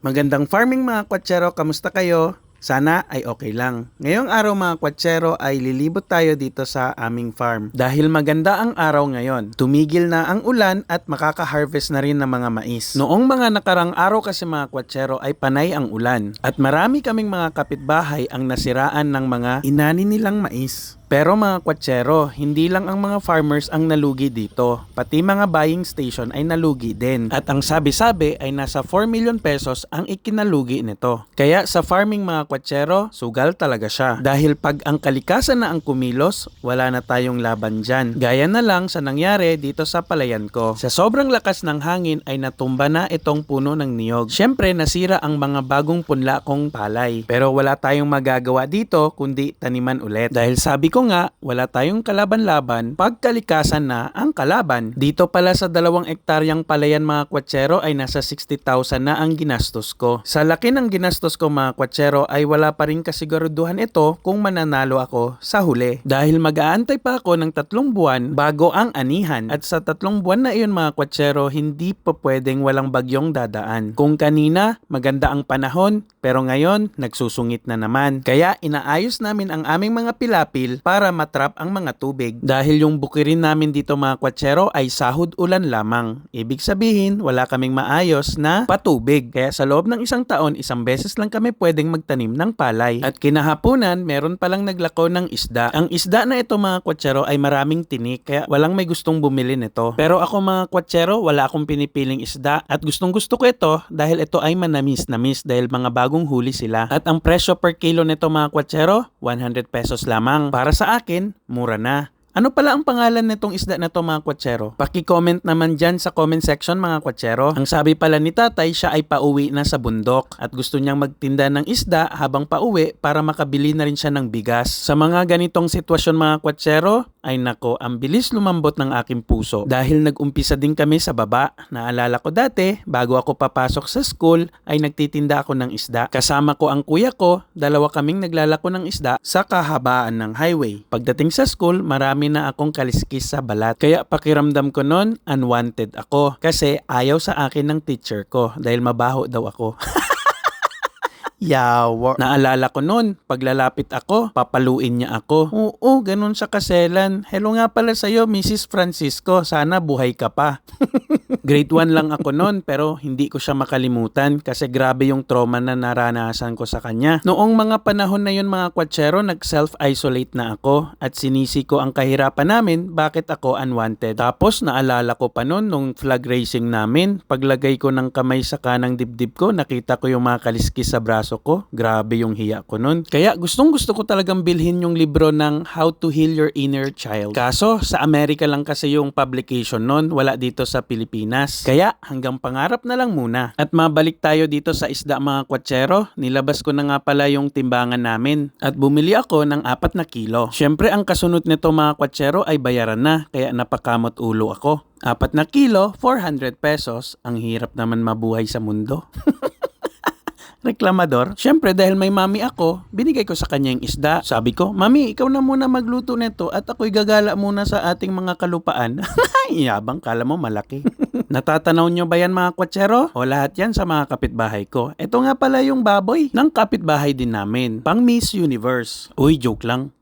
Magandang farming mga kwatsero, kamusta kayo? Sana ay okay lang. Ngayong araw mga kwatsero ay lilibot tayo dito sa aming farm. Dahil maganda ang araw ngayon, tumigil na ang ulan at makaka-harvest na rin ng mga mais. Noong mga nakarang araw kasi mga kwatsero ay panay ang ulan. At marami kaming mga kapitbahay ang nasiraan ng mga inani nilang mais. Pero mga kwatsero, hindi lang ang mga farmers ang nalugi dito. Pati mga buying station ay nalugi din. At ang sabi-sabi ay nasa 4 million pesos ang ikinalugi nito. Kaya sa farming mga kwatsero, sugal talaga siya. Dahil pag ang kalikasan na ang kumilos, wala na tayong laban dyan. Gaya na lang sa nangyari dito sa palayan ko. Sa sobrang lakas ng hangin ay natumba na itong puno ng niyog. Siyempre nasira ang mga bagong punla kong palay. Pero wala tayong magagawa dito kundi taniman ulit. Dahil sabi ko nga, wala tayong kalaban-laban pag kalikasan na ang kalaban. Dito pala sa dalawang ektaryang palayan mga kwatsero ay nasa 60,000 na ang ginastos ko. Sa laki ng ginastos ko mga kwatsero ay wala pa rin kasiguraduhan ito kung mananalo ako sa huli. Dahil mag-aantay pa ako ng tatlong buwan bago ang anihan. At sa tatlong buwan na iyon mga kwatsero, hindi pa pwedeng walang bagyong dadaan. Kung kanina, maganda ang panahon, pero ngayon, nagsusungit na naman. Kaya inaayos namin ang aming mga pilapil para matrap ang mga tubig. Dahil yung bukirin namin dito mga kwatsero ay sahod ulan lamang. Ibig sabihin, wala kaming maayos na patubig. Kaya sa loob ng isang taon, isang beses lang kami pwedeng magtanim ng palay. At kinahaponan, meron palang naglako ng isda. Ang isda na ito mga kwatsero ay maraming tinik, kaya walang may gustong bumili nito. Pero ako mga kwatsero, wala akong pinipiling isda at gustong gusto ko ito dahil ito ay manamis-namis dahil mga bagong huli sila. At ang presyo per kilo nito mga kwatsero, 100 pesos lamang. Para akin, mura na. Ano pala ang pangalan nitong isda na to mga kwatsero? Paki-comment naman dyan sa comment section mga kwatsero. Ang sabi pala ni tatay, siya ay pauwi na sa bundok at gusto niyang magtinda ng isda habang pauwi para makabili na rin siya ng bigas. Sa mga ganitong sitwasyon mga kwatsero, ay nako, ang bilis lumambot ng aking puso. Dahil nag-umpisa din kami sa baba. Naalala ko dati, bago ako papasok sa school, ay nagtitinda ako ng isda. Kasama ko ang kuya ko, dalawa kaming naglalako ng isda sa kahabaan ng highway. Pagdating sa school, marami na akong kaliskis sa balat. Kaya pakiramdam ko noon, unwanted ako. Kasi ayaw sa akin ng teacher ko dahil mabaho daw ako. Yawa. Naalala ko noon, paglalapit ako, papaluin niya ako. Oo, ganun sa kaselan. Hello nga pala sa'yo, Mrs. Francisco. Sana buhay ka pa. Grade 1 lang ako noon pero hindi ko siya makalimutan kasi grabe yung trauma na naranasan ko sa kanya. Noong mga panahon na yun mga kwatsero, nag-self-isolate na ako at sinisi ko ang kahirapan namin bakit ako unwanted. Tapos naalala ko pa noon nung flag racing namin, paglagay ko ng kamay sa kanang dibdib ko, nakita ko yung mga kaliskis sa braso ko. Grabe yung hiya ko noon. Kaya gustong gusto ko talagang bilhin yung libro ng How to Heal Your Inner Child. Kaso sa Amerika lang kasi yung publication noon, wala dito sa Pilipinas. Kaya hanggang pangarap na lang muna. At mabalik tayo dito sa isda mga kwatsero, nilabas ko na nga pala yung timbangan namin. At bumili ako ng apat na kilo. Siyempre ang kasunod nito mga kwatsero ay bayaran na, kaya napakamot ulo ako. Apat na kilo, 400 pesos. Ang hirap naman mabuhay sa mundo. reklamador. Siyempre, dahil may mami ako, binigay ko sa kanya yung isda. Sabi ko, Mami, ikaw na muna magluto nito at ako'y gagala muna sa ating mga kalupaan. Yabang, kala mo malaki. Natatanaw nyo ba yan mga kwatsero? O lahat yan sa mga kapitbahay ko. Ito nga pala yung baboy ng kapitbahay din namin. Pang Miss Universe. Uy, joke lang.